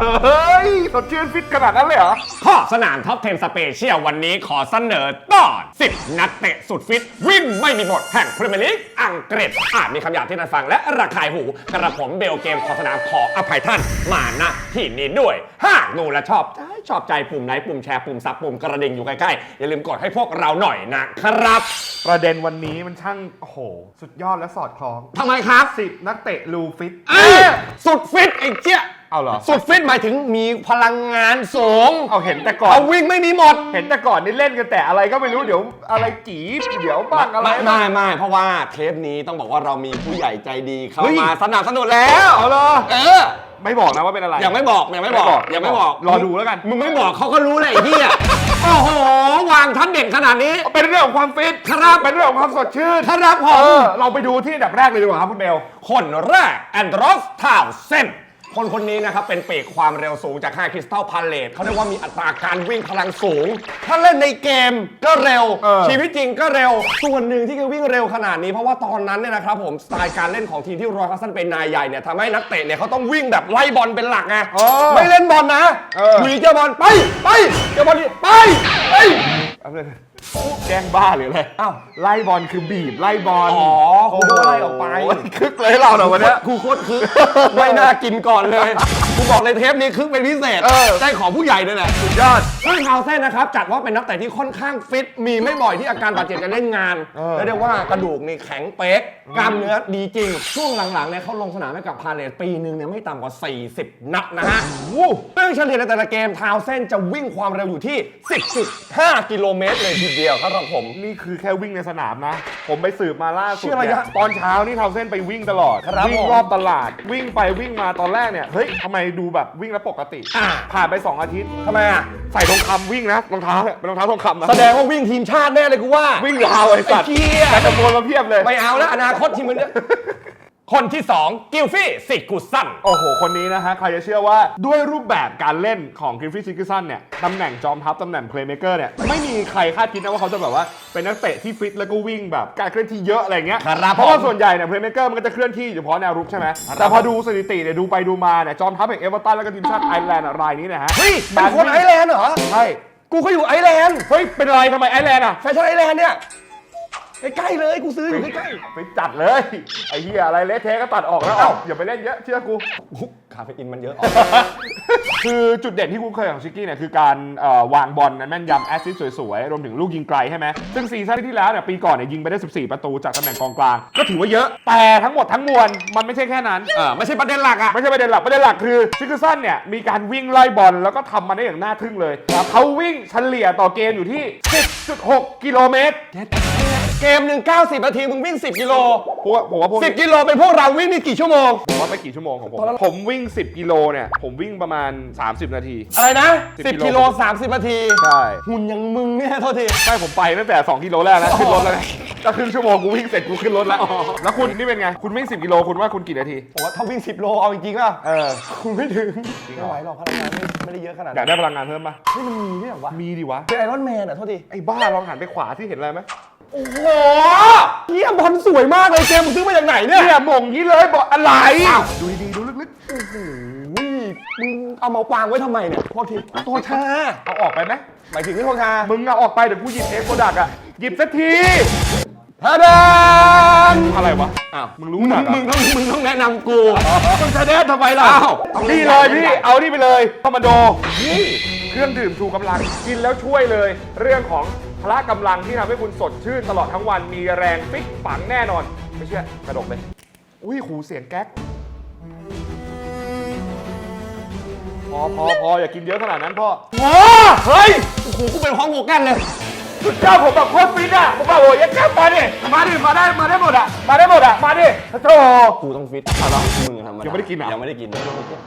เลยอะเฮ้ย สดชื่นฟิตขนาดนั้นเลยเหรอขอบสนามท็อป 10 สเปเชียลวันนี้ขอเสนอตอน 10 นักเตะสุดฟิต วิ่งไม่มีหมดแห่งพรีเมียร์ลีกอังกฤษอาจมีคำหยาบที่น่าฟังและระคายหู กระผมเบลเกมขอบสนามขออภัยท่าน มาณที่นี้ด้วย หากดูและชอบใจชอบใจปุ่มไลค์ปุ่มแชร์ปุ่มซับปุ่มกระดิ่งอยู่ใกล้ๆอย่าลืมกดให้พวกเราหน่อยนะครับ ประเด็นวันนี้มันช่างโอ้โห สุดยอดและสอดคล้องทำไมครับสิบนักเตะลูฟิต เอ้ยสุดฟิตไอ้เจี๊ย เอาเหรอ สุดฟิตหมายถึงมีพลังงานสูงเอาเห็นแต่ก่อน เอาวิ่งไม่มีหมด เห็นแต่ก่อนนี่เล่นกันแต่อะไรก็ไม่รู้เดี๋ยวอะไรจีบเดี๋ยวบ้างอะไรไม่บ้าไม่งไม่เพราะว่าเทปนี้ต้องบอกว่าเรามีผู้ใหญ่ใจดีเข้าเฮ้ย มาสนับสนุนแล้วเอาเหรอเออไม่บอกนะว่าเป็นอะไร ยังไม่บอกยังไม่บอกไม่บอกยังไม่บอกรอดูแล้วกัน มึงไม่บอกเขาก็รู้เลยไอ้เหี้ยโอ้โหวางทัดเด่นขนาดนี้ เป็นเรื่องของความฟิตครับ เป็นเรื่องของความสดชื่นครับผเอมอเราไปดูที่อันดับแรกเลยดีกว่าครับคุณเบล คนแรกแอนดรอสทาวเซน คนคนนี้นะครับ เป็นปีกความเร็วสูงจากค่ายคริสตัลพาเลตเขาเรียกว่ามีอัตราการวิ่งพลังสูง ถ้าเล่นในเกมก็เร็ว เออ ชีวิตจริงก็เร็ว ส่วนหนึ่งที่เขาวิ่งเร็วขนาดนี้ เพราะว่าตอนนั้นเนี่ยนะครับผมสไตล์การเล่นของทีมที่รอยคัสซันเป็นนายใหญ่เนี่ยทำให้นักเตะเนี่ยเขาต้องวิ่งแบบไล่บอลเป็นหลักไงเออไม่เล่นบอลนะเอออยู่ดีเจอบอลไปไปเจอบอลดิไปไป เอาเลย แกล้งบ้าหรืออะไรอ้าวไล่บอลคือบีบไล่บอลอ๋อคุณดูว่าไล่ออกไป โยคึกเลยเราเนาะวันเนี้ย กูโคตรคึก ไม่น่ากินก่อนเลยกูบอกเลยเทปนี้คึกเป็นพิเศษเออ ได้ของผู้ใหญ่ด้วยแหละสุดยอดซึ่งฮาวเซนนะครับจัดว่าเป็นนักเตะที่ค่อนข้างฟิต มีไม่บ่อยที่อาการบาดเจ็บจะเล่นงานเออและเรียกว่ากระดูกนี่แข็งเป๊กกล้ามเนื้อดีจริง ช่วงหลังๆเนี่ยเขาลงสนามให้กับพาเลตปีหนึ่งเนี่ยไม่ต่ำกว่า 40 นัดนะฮะซึ่งเฉลี่ยในแต่ละเกมทาวเซนจะวิ่งความเร็วอยู่ที่ 10.5 กิโลเมตรเลยทีเดียวครับผม นี่คือแค่วิ่งในสนามนะ ผมไปสืบมาล่าสุดชื่ออะไรเนี่ยนะตอนเช้านี่เทาเส้นไปวิ่งตลอด ครับวิ่งผมรอบตลาด วิ่งไปวิ่งมาตอนแรกเนี่ย เฮ้ยทำไมดูแบบวิ่งแล้วปกติ อ่า ผ่านไป 2 อาทิตย์ ทำไมอะ ใส่ทองคำวิ่งนะรองเท้าเนี่ยเป็นรองเท้าทองคำนะแสดงว่าวิ่งทีมชาติแน่เลยกูว่า วิ่งยาวไอ้สัตว์ไอ้เหี้ย แต่จำนวนมาเพียบเลย ไม่เอาแล้วอนาคตทีมมันเนี่ย คนที่ 2 กิลฟี่สิกุสัน โอ้โห คนนี้นะฮะ ใครจะเชื่อว่าด้วยรูปแบบการเล่นของกริฟฟี่ซิกิสันเนี่ย ตำแหน่งจอมทัพ ตำแหน่งเพลย์เม k เกอร์เนี่ย ไม่มีใครคาดคิดนะว่าเขาจะแบบว่า เป็นนักเตะที่ฟิตแล้วก็วิ่งแบบการเคลื่อนที่เยอะอะไรเงี้ย ครับเพราะว่าผมส่วนใหญ่เนี่ยเพลย์เม k เกอร์มันก็จะเคลื่อนที่เฉพาะแนวรุกใช่ไหม แต่พอดูสถิติเนี่ยดูไปดูมาเนี่ยจอมทัพแห่งเอเวอร์ตันแล้วก็ทีมชาติไอร์แลนด์อะรายนี้เนะฮะเฮ้ยเป็นคนไอร์แลนด์เหรอ ใช่ กูก็อยู่ไอร์แลนด์ เฮ้ย เป็นอะไรทำไมไอร์แลนด์อะแฟชั่นไอร์แลนด์เนี่ย ใกล้ๆเลยกูซื้ออยู่ใกล้ไปจัดเลย ไอ้เหี้ยอะไรเละเทะก็ตัดออกแล้วเอ้าอย่าไปเล่นเยอะเชื่อกู ๆคาเฟอีนมันเยอะคือจุดเด่นที่คุ้นเคยของชิกกี้เนี่ยคือการเอ่อวางบอลแม่นยำแอสซิสต์สวยๆ รวมถึงลูกยิงไกลใช่ไหมซึ่งซีซั่นที่แล้วเนี่ยปีก่อนเนี่ยยิงไปได้ 14 ประตูจากตำแหน่งกองกลาง ก็ถือว่าเยอะ แต่ทั้งหมดทั้งมวลมันไม่ใช่แค่นั้น เออไม่ใช่ประเด็นหลักอะ ไม่ใช่ประเด็นหลักประเด็นหลักคือชิคกี้ซันเนี่ยมีการวิ่งไล่บอลแล้วก็ทำมันได้อย่างน่าทึ่งเลยเขาวิ่งเฉลี่ยต่อเกมอยู่ที่ 10.6 กิโลเมตร เกมหนึ่ง90นาทีมึงวิ่ง 10 กิโล ผมว่าผมว่าพวกนี้10 กิโลเป็นพวกเราวิ่งนี่กี่ชั่วโมง ผมว่าไม่กี่ชั่วโมงของผม ผมวิ่ง 10 กิโลเนี่ย ผมวิ่งประมาณ 30 นาที อะไรนะ 10 10 กิโล 30นาที ใช่หุ่นอยังมึงเนี่ยโทษทีใช่ผมไปตั้งแต่ 2 กิโลแรกแล้วขึ้นรถแล้วไงก็ครึ่งชั่วโมงกูวิ่งเสร็จกูขึ้นรถแล้ว แล้วคุณนี่เป็นไง คุณวิ่ง 10 กิโลคุณว่าคุณกี่นาที ผมว่าถ้าวิ่ง 10 โลเอาจริงๆอะเออคุณไม่ถึงจริงเหรไม่อไหวหรอกพลังงานไม่ไม่ได้เยอะขนาดอยานั้กนได้พลังงานเพิ่มปะนี่มันมีด้วยเหรอวะมีดิวะ เป็นไอรอนแมนอะโทษทีไอ้บ้าลองหันไปขวาที่เห็นอะไรไหมโอ้โหเฮียบอลสวยมากเลยเกมมึงซื้อมาจากไหนเนี่ยเนี่ยหม่งนี้เลยบอกอะไรอ้าวดูดีๆดูลึกอุ้ยมึงเอามาวางไว้ทำไมเนี่ยโทษทีโทษชาๆเอาออกไปไหมหมายถึงที่โทษชามึงเอาออกไปเดี๋ยวกูหยิบเอ็กโปรดักอะหยิบสักทีฮาดานอะไรวะอ้าวมึงรู้มึงจักเหรอมึงต้องมึงต้องแนะนำกูมึงจะแน่ทำไมล่ะอ้าวนี่เลยพี่เอานี่ไปเลยคอมมานโดนี่เครื่องดื่มชูกำลังกินแล้วช่วยเลย เรื่องของ พละกำลังที่ทำให้คุณสดชื่นตลอดทั้งวันมีแรงฟิตฝังแน่นอน ไม่เชื่อกระดกเลย อุ้ยหูเสียงแก๊ก พอพอพออย่ากินเยอะขนาดนั้นพ่อโอ้เฮ้ยโอ้โหกูเป็นห้องโวกันเลยสุดยอดผมแบบโคตรฟิตอะผมแบบโอ้ยยังแก๊กมาดิมาดิมาได้มาได้หมดอะมาได้หมดอะมาดิโธ่กูต้องฟิตเอาละมึงทำยังไม่ได้กินเหรอยังไม่ได้กิน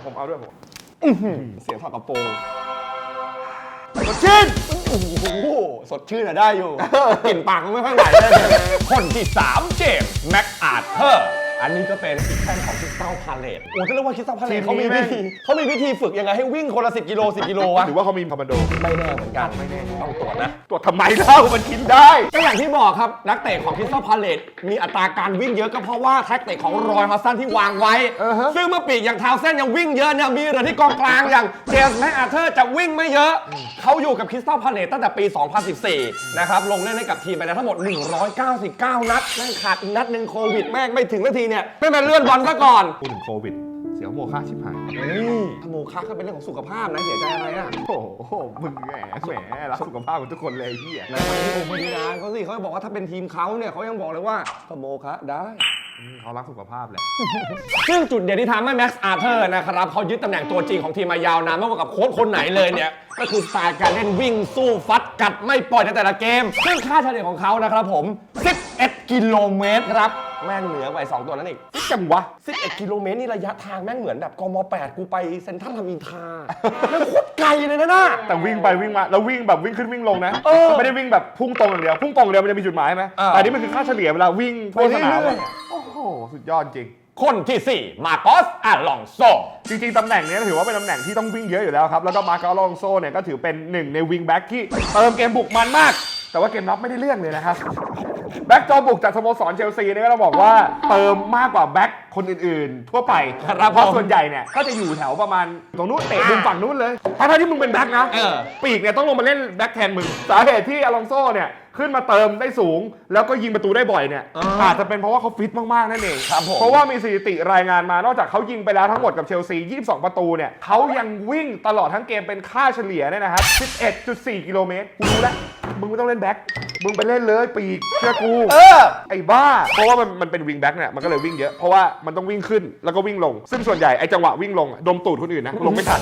ผมเอาด้วยผมเสียงถอดกระโปรง สดชื่นโอ้โหสดชื่นอะได้อยู่ กลิ่นปากมันไม่ค่อยไหวเลยคนที่ 3 เจมส์แม็กอาร์เธอร์ อันนี้ก็เป็นอีกแท่นของคริสตัลพาเลตโอ้จะเรียกว่าคริสตัลพาเลทีตมเขามีนี้แม่วิงธีเขามีวิธีฝึกยังไงให้วิ่งคนละ10กิโล10กิโลวะหรือว่าเขามีคอมมานโด ไม่แน่เหมือนกันไม่แน่ต้องตรวจนะ ตรวจทำไมเล่ามันกินได้ก็อย่างที่บอกครับนักเตะของคริสตัลพาเลตมีอัตราการวิ่งเยอะก็เพราะว่าแท็กเตะของรอยฮอสซันที่วางไว้อ่าฮะซึ่งเมื่อปีกอย่างทาวเส้นยังวิ่งเยอะเนี่ยมีเหรือที่กองกลางอย่างเจมส์แมคอาเธอร์จะวิ่งไม่เยอะ เขาอยู่กับคริสตัลพาเลตตั้งแต่ปี 2014 นะครับลงเล่นให้กับทีมไปแล้วทั้งหมด 199 นัดแม่งขาดอีกนัดหนึ่งโควิดแม่งไม่ถึงนาทีเนี่ยไม่มาเลื่อนบอลซะก่อนพูดถึงโควิด เสียวโมฆะชิบหายเฮ้ยถ้าโมคะก็เป็นเรื่องของสุขภาพนะเสียใจอะไรอะโอ้โหมึงแหมแหมรักสุขภาพของทุกคนเลยไอ้เฮียในวันที่ผมไม่ดีนะเขาสิเขาบอกว่าถ้าเป็นทีมเขาเนี่ยเขายังบอกเลยว่าก็โมคะได้ อืมเขารักสุขภาพแหละ ซึ่งจุดเด่นที่ทำให้แม็กซ์อาร์เธอร์นะครับเขายึดตำแหน่งตัวจริงของทีมมายาวนานมากกว่ากับโค้ชคนไหนเลยเนี่ย ก็คือสไตล์การเล่นวิ่งสู้ฟัดกัดไม่ปล่อยในแต่ละเกม ซึ่งค่าเฉลี่ยของเขานะครับผม 11 กิโลเมตรครับ แม่งเหนือกว่าไอ้สองตัวนั้นอีกจังวะ11กิโลเมตรนี่ระยะทางแม่งเหมือนแบบกม8กูไปเซ็นทรัลทามินทราแม่งโคตรไกลเลยนะน่ะ แต่วิ่งไปวิ่งมาแล้ววิ่งแบบวิ่งขึ้นวิ่งลงนะเออไม่ได้วิ่งแบบพุ่งตรงอย่างเดียวพุ่งตรงอย่างเดียวมันจะมีจุดหมายไหมเออ แต่อันนี้มันคือค่าเฉลี่ยเวลาวิ่งทั่วสนามไปเรื่อยอะโอ้โหสุดยอดจริง คนที่4 มาโกอสอาลองโซ จริงๆ ตำแหน่งเนี้ยถือว่าเป็นตำแหน่งที่ต้องวิ่งเยอะอยู่แล้วครับ แล้วก็มาร์กาลองโซเนี่ยก็ถือเป็นหนึ่งในวิงแบ็กที่เติมเกมบุกมันมาก แต่ว่าเกมรับไม่ได้เรื่องเลยนะครับ แบ็กจอบุกจากสโมสรเชลซีเนี่ยก็ต้องบอกว่าเติมมากกว่าแบ็กคนอื่นๆ ทั่วไปครับเพราะผมส่วนใหญ่เนี่ยก็จะอยู่แถวประมาณตรงนู้นเตะมุมฝั่งนู้นเลยทั้งๆที่มึงเป็นแบ็กนะเออ ปีกเนี่ยต้องลงมาเล่นแบ็กแทนมึงสาเหตุที่อลองโซเนี่ยขึ้นมาเติมได้สูง แล้วก็ยิงประตูได้บ่อยเนี่ยอ่า อาจจะเป็นเพราะว่าเขาฟิตมากๆนั่นเองครับผม เพราะว่ามีสถิติรายงานมานอกจากเขายิงไปแล้วทั้งหมดกับเชลซี 22 ประตูเนี่ยเขายังวิ่งตลอดทั้งเกมเป็นค่าเฉลี่ยเนี่ยนะครับ11.4 กิโลเมตรกูรู้แล้วมึงไม่ต้องเล่นแบ็ค มึงไปเล่นเลยปีกเชื่อกู เออ ไอ้บ้า เพราะว่ามันมันเป็นวิงแบ็กเนี่ยมันก็เลยวิ่งเยอะ เพราะว่ามันต้องวิ่งขึ้นแล้วก็วิ่งลง ซึ่งส่วนใหญ่ไอ้จังหวะวิ่งลงอะดมตูดคนอื่นนะลงไม่ทัน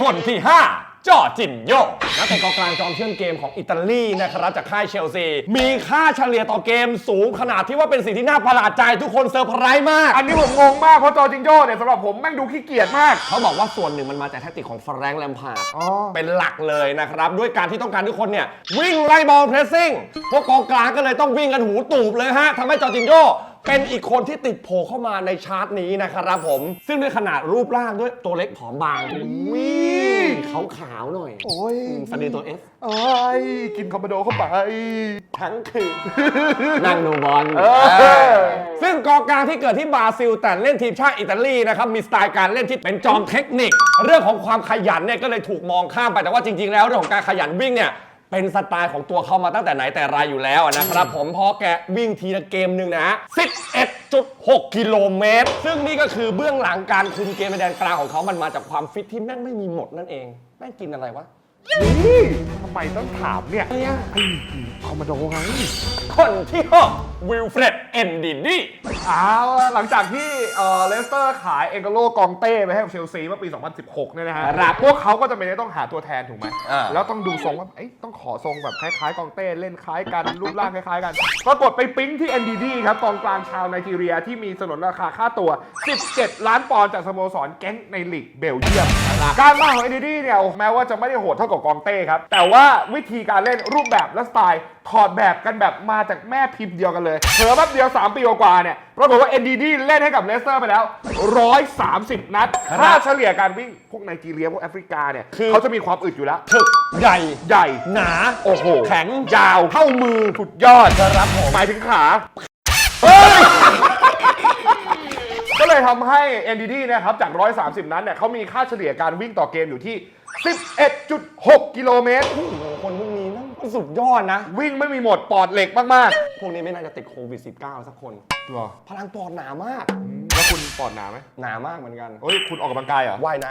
คนที่5 จอร์จินโยนักเตะกองกลางจอมเชื่อมเกมของอิตาลีนะครับจากค่ายเชลซี มีค่าเฉลี่ยต่อเกมสูงขนาดที่ว่าเป็นสิ่งที่น่าประหลาดใจทุกคนเซอร์ไพรส์มาก อันนี้ผมงงมากเพราะจอร์จิงโจ้เนี่ยสำหรับผมแม่งดูขี้เกียจมาก เขาบอกว่าส่วนหนึ่งมันมาจากแทคติกของแฟรงค์แลมพาร์ดอ๋อ เป็นหลักเลยนะครับ ด้วยการที่ต้องการทุกคนเนี่ย วิ่งไล่บอลเพรสซิ่งพวกกองกลางก็เลยต้องวิ่งกันหูตูบเลยฮะทำให้จอร์จินโย เป็นอีกคนที่ติดโผล่เข้ามาในชาร์ตนี้นะครับผม ซึ่งด้วยขนาดรูปร่างด้วยตัวเล็กผอมบางวิ่งขาวๆหน่อยโอ้ยฟันดีตัวเอฟเอ้ยกินคอมโบโดเข้าไป ทั้งคืน นั่งดูบอลเออซึ่งกองกลางที่เกิดที่บราซิล แต่เล่นทีมชาติอิตาลีนะครับมีสไตล์การเล่นที่เป็นจอมเทคนิค เรื่องของความขยันเนี่ยก็เลยถูกมองข้ามไปแต่ว่าจริงๆ แล้วเรื่องของการขยันวิ่งเนี่ย เป็นสไตล์ของตัวเขามาตั้งแต่ไหนแต่ไรอยู่แล้วนะครับผมเพราะแกวิ่งทีละเกมหนึ่งนะ 11.6 กิโลเมตร ซึ่งนี่ก็คือเบื้องหลังการคุมเกมในแดนกลางของเขามันมาจากความฟิตที่แม่งไม่มีหมดนั่นเอง แม่งกินอะไรวะ นี่ทำไมต้องถามเนี่ยไอ้อะไอ้คอมโบโดไงคนที่หกวิลเฟรดเอนดินี่เอาละหลังจากที่เอ่อเลสเตอร์ขายเองโกโลกองเต้ไปให้กับเชลซีเมื่อปี 2016 เนี่ยนะฮะครับพวกเขาก็จะไม่ได้ต้องหาตัวแทนถูกไหมอ่าแล้วต้องดูทรงว่าเอ้ยต้องขอทรงแบบคล้ายๆ กองเต้เล่นคล้ายกัน รูปร่างคล้ายๆกัน ปรากฏไปปิ๊งที่ NDD ครับกองกลางชาวไนจีเรียที่มีสนนราคาค่าตัว 17 ล้านปอนด์จากสโมสรแก๊งในลีกเบลเยียม การมาของ NDD เนี่ยแม้ว่าจะไม่ได้โหดเท่ากับกองเต้ครับ แต่ว่าวิธีการเล่นรูปแบบและสไตล์ถอดแบบกันแบบมาจากแม่พิมพ์เดียวกันเลยเผลอแป๊บเดียว 3 ปีกว่าๆเนี่ยปรากฏว่า NDD เล่นให้กับเลสเตอร์ไปแล้ว 130 นัดค่าเฉลี่ยการวิ่งพวกไนจีเรียพวกแอฟริกาเนี่ยคือ เขาจะมีความอึดอยู่แล้วถึกใหญ่ ใหญ่ หนา โอ้โห แข็ง ยาว เท่ามือสุดยอดครับผม หมายถึงขาก็ เลยทำให้ NDD เนะครับจาก 130 นั้นเนี่ยเขามีค่าเฉลี่ยการวิ่งต่อเกมอยู่ที่ 11.6 กิโลเมตร โอ้โหคนพวกนี้นั่งสุดยอดนะ วิ่งไม่มีหมดปอดเหล็กมากพวกนี้ไม่น่าจะติดโควิด -19 สักคน ๆหรอพลังปอดหนามาก แล้วคุณปอดหนาไหมหนามากเหมือนกันเฮ้ยคุณออกกำลังกายเหรอว่ายน้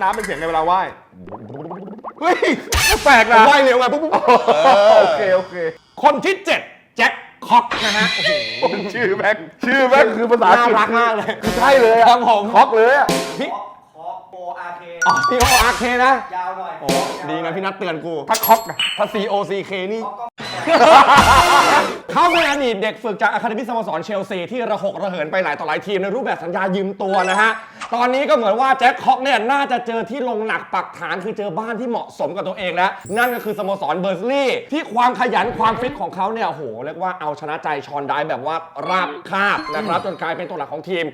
น้ำเป็นเสียงในเวลาว่ายำเฮ้ยแปลกนะว่ายเร็วไงปุ๊บปุ๊บโอเคโอเค คนที่ 7 แจ็ค คอกนะฮะ ชื่อแม็กชื่อแม็กคือภาษาอังกฤษน่ารักมากเลย คือใช่เลยอะครับผมคอกเลยอะพี่ ขอโปอาเคอ๋อ C O R K นะ ยาวหน่อยโอ้ ดีนะพี่นัทเตือนกู ถ้าคอกนะถ้า C O C K นี่เขาก็แอ เขาเป็นอดีตเด็กฝึกจากอะคาเดมี่สโมสรเชลซีที่ระหกระเหินไปหลายต่อหลายทีมในรูปแบบสัญญายืมตัวนะฮะ ตอนนี้ก็เหมือนว่าแจ็คคอกเนี่ยน่าจะเจอที่ลงหนักปักฐานคือเจอบ้านที่เหมาะสมกับตัวเองแล้ว นั่นก็คือสโมสรเบอร์ซลีย์ที่ความขยันความฟิตของเขาเนี่ยโอ้โหเรียกว่าเอาชนะใจชอนได้แบบว่าราบคาบนะครับจนกลายเป็นตัวหลักของทีม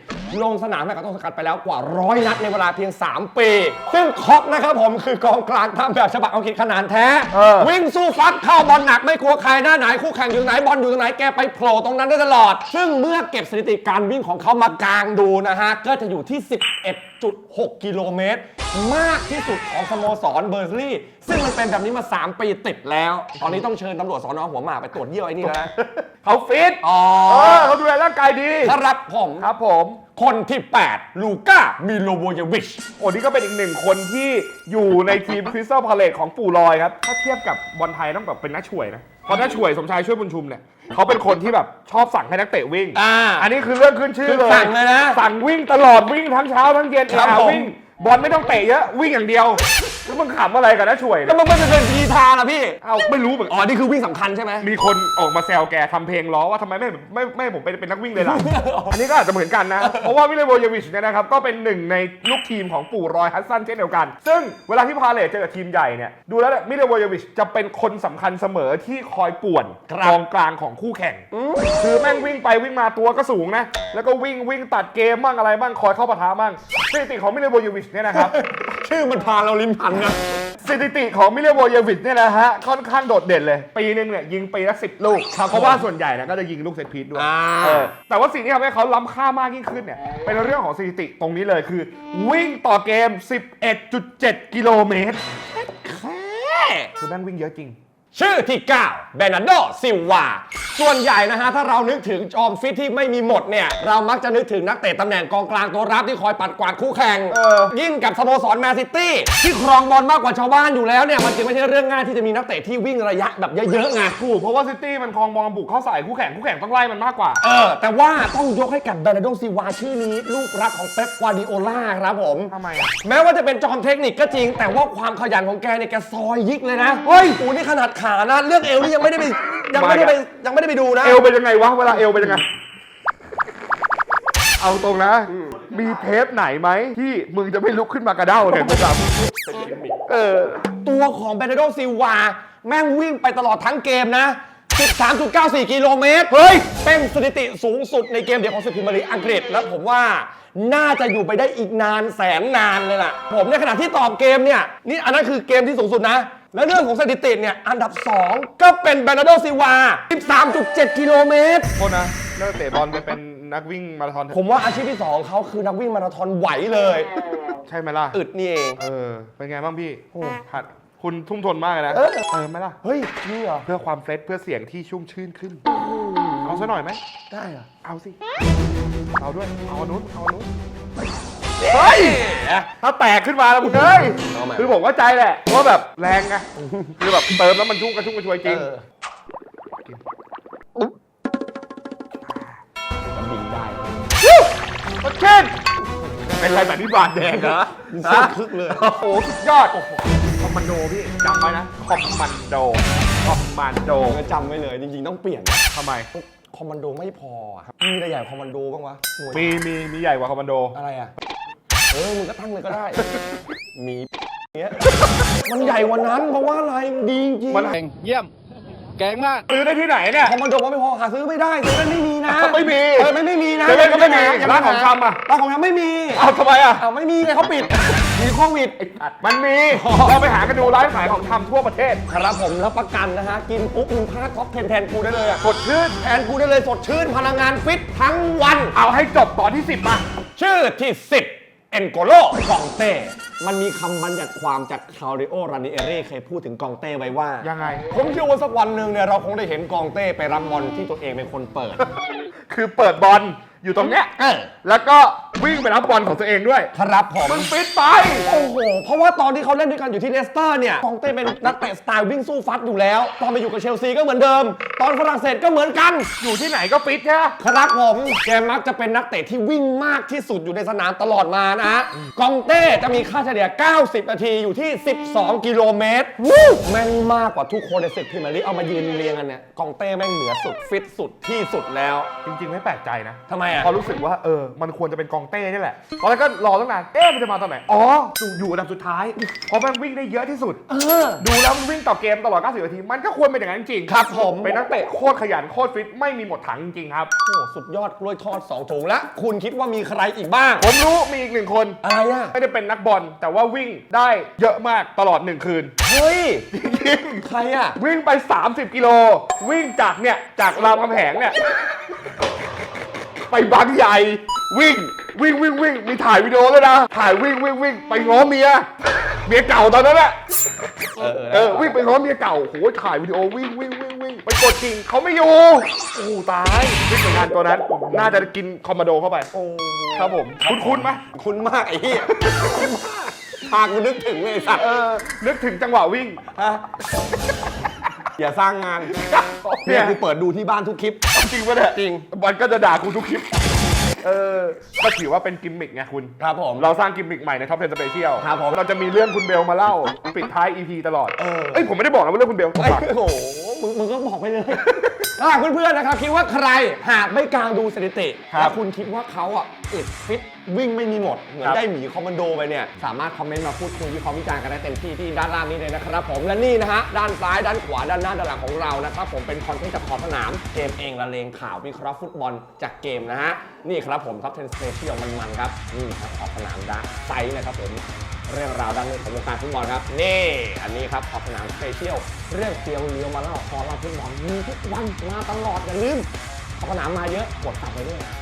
ลงสนามให้กับต้นสกัดไปแล้วกว่าร้อยนัดในเวลาเพียง 3 ปี ซึ่งคอกนะครับผมคือกองกลางตามแบบฉบับอังกฤษขนาดแท้เออวิ่งสู้ฟัดเข้าบอลหนักไม่กลัวใครหน้าไหนคู่แข่งอยู่ตรงไหนบอลอยู่ตรงไหนแกไปโผล่ตรงนั้นได้ตลอด ซึ่งเมื่อเก็บสถิติการวิ่งของเขามากลางดูนะฮะ ก็จะอยู่ที่ 11.6 กิโลเมตร มากที่สุดของสโมสรเบอร์ซลีย์ซึ่งมันเป็นแบบนี้มา 3 ปีติดแล้ว ตอนนี้ต้องเชิญตำรวจสอนอหัวหมากไปตรวจเยี่ยวไอ้นี่แล้วนะเขาฟิตอ๋อเออเขาดูแลร่างกายดีครับผมครับผม คนที่ 8 ลูก้ามิโลโวเยวิช โอ้นี่ก็เป็นอีกหนึ่งคนที่อยู่ในทีมคริสตัลพาเลตของปู่ลอยครับ ถ้าเทียบกับบอลไทยต้องแบบเป็นนักช่วยนะ เพราะนักช่วยสมชายช่วยบุญชุมเนี่ยเขาเป็นคนที่แบบชอบสั่งให้นักเตะวิ่งอ่าอันนี้คือเรื่องขึ้นชื่อคือเลยสั่งเลยนะ สั่งวิ่งตลอดวิ่งทั้งเช้าทั้งเย็นครับอ่าผม วิ่ง บอลไม่ต้องเตะเยอะวิ่งอย่างเดียวแล้วมึงขำอะไรกับนักช่วยแล้เนี่วยมันไม่เป็นทีทาล่ะพี่ เอ้าไม่รู้เหมือนอ๋อ นี่คือวิ่งสำคัญใช่ไหม มีคนออกมาแซวแกทำเพลงล้อว่าทำไมไม่ไม่ไม่ให้ผมเป็นเป็นนักวิ่งเลยล่ะ อันนี้ก็อาจจะเหมือนกันนะ เพราะว่าวิลเลโวเยวิชเนี่ยนะครับก็เป็นหนึ่งในลูกทีมของปู่รอยฮัสซันเช่นเดียวกัน ซึ่งเวลาที่พาเลทเจอกับทีมใหญ่เนี่ยดูแล้วเนี่ยมิลเลโวเยวิชจะเป็นคนสำคัญเสมอที่คอยป่วนครับ กองกลางของคู่แข่ง คือแม่งวิ่งไปวิ่งมาตัวก็สูงนะ แล้วก็วิ่งวิ่งตัดเกมบ้างอะไรบ้างคอยเข้าปะทะบ้างสถิติของมิลเลโวเยวิชเนี่ยนะครับ ชื่อมันพาเราลิ้นพันนะสถิติของมิเลโวเยวิชเนี่ยนะฮะค่อนข้างโดดเด่นเลย ปีหนึงเนี่ยยิงปีละสิบลูก เพราะว่าส่วนใหญ่เนี่ยก็จะยิงลูกเซตพีซด้วย อ่า เออแต่ว่าสิ่งที่ทำให้เขาล้ำค่ามากยิ่งขึ้นเนี่ย เป็นเรื่องของสถิติตรงนี้เลยคือ วิ่งต่อเกม 11.7 กิโลเมตร คือแม่งวิ่งเยอะจริง ชื่อที่ 9 เบนาโดซิลวา ส่วนใหญ่นะฮะ ถ้าเรานึกถึงจอมฟิตที่ไม่มีหมดเนี่ย เรามักจะนึกถึงนักเตะตำแหน่งกองกลางตัวรับที่คอยปัดกวาดคู่แข่งเออยิ่งกับสโมสรแมนซิตี้ ที่ครองบอลมากกว่าชาวบ้านอยู่แล้วเนี่ย มันจึงไม่ใช่เรื่องง่ายที่จะมีนักเตะที่วิ่งระยะแบบเยอะๆไงถูกเพราะว่าซิตี้มันคลองบอลบุกเข้าใส่คู่แข่งคู่แข่งต้องไล่มันมากกว่า เออ แต่ว่าต้องยกให้กับเบนาโดซิลวาชื่อนี้ ลูกรักของเป๊ปกวาร์ดิโอล่าครับผมทำไมอะแม้ว่าจะเป็นจอมเทคนิคก็จริง แต่ว่าความขยันของแกเนี่ยแกซอยยิกเลยนะเฮ้ยโอ้นี่ขนาดขานะเรื่องเอวนี่ยังไม่ได้ไปยังไม่ได้ไปยังไม่ได้ไปดูนะ เอวเป็นยังไงวะเวลาเอวเป็นยังไง เอาตรงนะ มีเทปไหนไหมที่มึงจะไม่ลุกขึ้นมากระเด้าเนี่ยประจำเออ ตัวของเบรนาโดซิลวา แม่งวิ่งไปตลอดทั้งเกมนะ 13.94 กิโลเมตร เฮ้ย เป็นสถิติสูงสุดในเกมเดียวของสพิมลีอังกฤษ แล้วผมว่าน่าจะอยู่ไปได้อีกนานแสนนานเลยล่ะ ผมในขณะที่ตอบเกมเนี่ย นี่อันนั้นคือเกมที่สูงสุดนะ แล้วเรื่องของสถิติเนี่ย อันดับ 2 ก็เป็นเบรนาโดซิลวา 13.7 กิโลเมตร โทษนะเลิกเตะบอลไปเป็นนักวิ่งมาราธอนเถอะผมว่าอาชีพที่ 2เขาคือนักวิ่งมาราธอนไหวเลย ใช่ไหมล่ะอึดนี่เอง เออ เป็นไงบ้างพี่โอ้หัดคุณทุ่มทนมากเลยนะเออ เออไหมล่ะ เฮ้ย นี่เหรอ เพื่อความเฟรชเพื่อเสียงที่ชุ่มชื่นขึ้น เอาซะหน่อยไหม ได้เหรอ เอาสิ เอาด้วย เอาอันนู้นเอาอันนู้น เฮ้ยถ้าแตกขึ้นมาแล้วมึงเฮ้ยเอาใหม่ คือผมว่าใจแหละว่าแบบแรงไงคือแบบเติมแล้วมันชุ่มกระชุ่มกระชวยจริงเออจะบินได้โอเช่นเป็นไรแบบนี้บาดแดงเหรอเสื้อคึกเลย โอ้โหสุดยอดโอ้โหคอมมานโดพี่จำไว้นะคอมมานโดคอมมานโดก็จำไว้เลย จริง ๆ ต้องเปลี่ยนทำไม คอมมานโดไม่พออะครับมีอะไรใหญ่กว่าคอมมานโดบ้างวะหน่วยมีมีมีใหญ่กว่าคอมมานโด อะไรอะเออมึงก็ตั้งเลยก็ได้ มีเนี้ยมันใหญ่กว่านั้นเพราะว่าอะไรมันดีจริงมันเก่งเยี่ยมเก่งมากซื้อได้ที่ไหนเนี่ยคอมมานโดว่าไม่พอหาซื้อไม่ได้ซื้อได้ไม่มีนะไม่มีเออไม่ไม่มีนะเซเว่นก็ไม่มีอย่ร้านของชำอะร้านของชำไม่มีเอาทำไมอะเอาไม่มีไงเขาปิดมีโควิดมันมีเราไปหากันดูร้านขายของชำทั่วประเทศครับผมรับประกันนะฮะกินปุ๊บมึงพลาดท็อป10แทนกูได้เลยอะสดชื่นแทนกูได้เลยสดชื่นพลังงานฟิตทั้งวัน เอาให้จบตอนที่ 10มาชื่อที่ 10เอ็นโกโลกองเต้ มันมีคำบัญญัติความจากคาริโอรานิเอเร่เคยพูดถึงกองเต้ไว้ว่า ยังไง ผมเชื่อว่าสักวันหนึ่งเนี่ยเราคงได้เห็นกองเต้ไปรับบอลที่ตัวเองเป็นคนเปิด คือเปิดบอลอยู่ตรงเนี้ยเออ แล้วก็วิ่งไปรับบอลของตัวเองด้วยครับผมมึงฟิตไป โอ้โห เพราะว่าตอนที่เขาเล่นด้วยกันอยู่ที่เลสเตอร์เนี่ยกองเต้เป็นนักเตะสไตล์วิ่งสู้ฟัดอยู่แล้ว ตอนไปอยู่กับเชลซีก็เหมือนเดิม ตอนฝรั่งเศสก็เหมือนกัน อยู่ที่ไหนก็ฟิตใช่ไหมครับผม แกมักจะเป็นนักเตะที่วิ่งมากที่สุดอยู่ในสนามตลอดมานะฮะกองเต้จะมีค่าเฉลี่ย 90 นาทีอยู่ที่ 12 กิโลเมตรวู้แม่งมากกว่าทุกคนในศึกพรีเมียร์ลีกเอามายืนเรียงกันเนี่ยกองเต้แม่งเหนือสุดฟิตสุดที่สุดแล้ว จริง ๆ ไม่แปลกใจนะ ทำไมอะ พอรู้สึกว่าเออ มันควรจะเป็นกองเต้นี่แหละ ตอนแรกก็รอตั้งนานเอ๊ะมันจะมาตอนไหน อ๋ออยู่อยู่อันดับสุดท้าย เพราะมันวิ่งได้เยอะที่สุด เออ ดูแล้วมันวิ่งต่อเกมตลอด 90 นาที มันก็ควรเป็นอย่างนั้นจริงๆครับผม เป็นนักเตะโคตรขยันโคตรฟิตไม่มีหมดถังจริงๆครับ โอ้โหสุดยอดกล้วยทอด2ถุงแล้วคุณคิดว่ามีใครอีกบ้าง ผมรู้มีอีกหนึ่งคน อะไรอะ ไม่ได้เป็นนักบอลแต่ว่าวิ่งได้เยอะมากตลอดหนึ่งคืน เฮ้ยจริงใครอะๆวิ่งไป 30 กิโล วิ่งจากเนี่ย จากรามคำแหงเนี่ย ไปบางใหญ่ วิ่งวิ่งวิ่งวิ่งมีถ่ายวิดีโอเลยนะ ถ่ายวิ่งวิ่งวิ่งไปง้อเมียเมียเก่าตอนนั้นแหละเออเออวิ่งไปง้อเมียเก่าโหถ่ายวิดีโอวิ่งวิ่งวิ่งวิ่งไปกดจริงเขาไม่อยู่โอ้ตายวิ่งงานตัวนั้นน่าจะกินคอมมานโดเข้าไปโอ้ครับผมคุ้นคุ้นๆไหมคุณมากไอ้เหี้ยคุณมากพากูนึกถึงเลยไอ้สัตว์เออนึกถึงจังหวะวิ่ง ฮะ อย่าสร้างงานเนี่เนี่ยยกูเปิดดูที่บ้านทุกคลิป จริงปะเนี่ยจริงบอลก็จะด่าคุณทุกคลิป เออ ก็ถือว่าเป็นกิมมิกไงคุณ ครับผม เราสร้างกิมมิกใหม่ในท็อป 10 สเปเชียลครับผม เราจะมีเรื่องคุณเบลมาเล่า ปิดท้าย EP ตลอด เออ เอ้ยผมไม่ได้บอกนะว่าเรื่องคุณเบลเอ้ยฝากโอ้โหมึงมึงก็บอกไปเลย ถ้าหากเพื่อนๆนะครับคิดว่าใครหากไม่กลางดูสถิติครับแล้วคุณคิดว่าเขาอะอึดฟิตวิ่งไม่มีหมด เหมือนครับ ได้หมีคอมมานโดไปเนี่ย สามารถคอมเมนต์มาพูดคุยวิเคราะห์วิจารณ์กันได้เต็มที่ที่ด้านล่างนี้เลยนะครับผมและนี่นะฮะด้านซ้ายด้านขวาด้านหน้าด้านหลังของเรานะครับผมเป็นคอนเทนต์จากขอบสนามเกมเองละเลงข่าววิเคราะห์ฟุตบอลจากเกมนะฮะนี่ครับผมท็อป10 Special มันๆครับนี่ครับขอบสนามด้านไซส์นะครับผม เรื่องราวด้านของวงการฟุตบอลครับ นี่อันนี้ครับขอบสนามสเปเชียลเรื่องเซียวเลียวมาเล่าคอเล่าฟุตบอลมีทุกวันมาตลอดอย่าลืมขอบสนามมาเยอะกดตับไปด้วยนะ